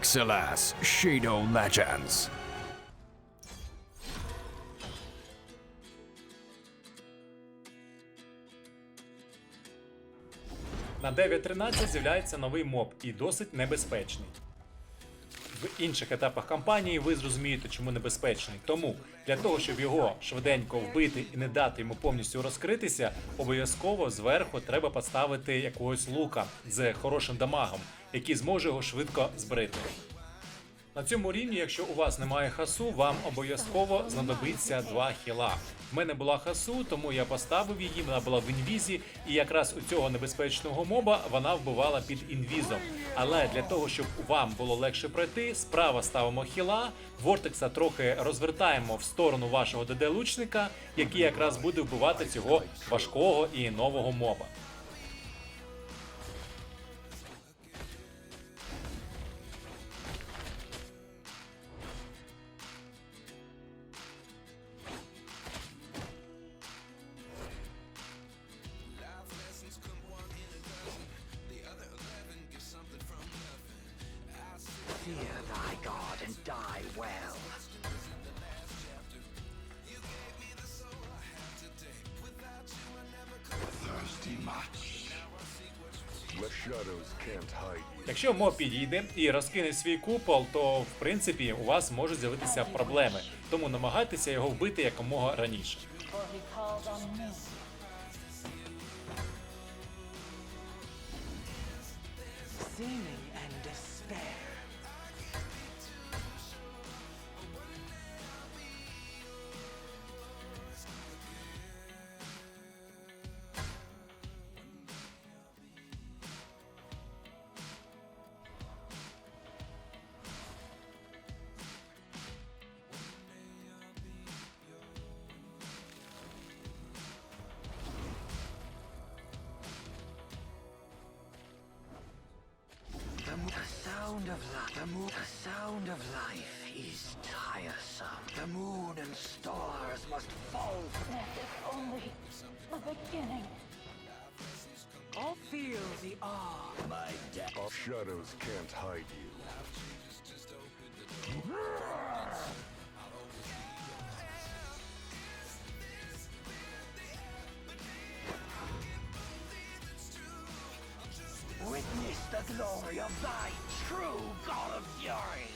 XLS Shadow Legends. На 9.13 з'являється новий моб і досить небезпечний. В інших етапах кампанії ви зрозумієте, чому небезпечний. Тому для того, щоб його швиденько вбити і не дати йому повністю розкритися, обов'язково зверху треба поставити якогось лука з хорошим дамагом, який зможе його швидко збрити. На цьому рівні, якщо у вас немає хасу, вам обов'язково знадобиться два хіла. В мене була хасу, тому я поставив її, вона була в інвізі, і якраз у цього небезпечного моба вона вбивала під інвізом. Але для того, щоб вам було легше пройти, справа ставимо хіла, вортекса трохи розвертаємо в сторону вашого ДД-лучника, який якраз буде вбивати цього важкого і нового моба. Fear thy God and die well. Thirsty much. The shadows can't hide you. Якщо моб підійде і розкине свій купол, то в принципі у вас можуть з'явитися проблеми. Тому намагайтеся його вбити якомога раніше. Seeming and despair. Sound of life, the, mo- the sound of life is tiresome. The moon and stars must fall. This is only the beginning. I'll feel the awe. My death. Our shadows can't hide you. glory of thy true God of fury.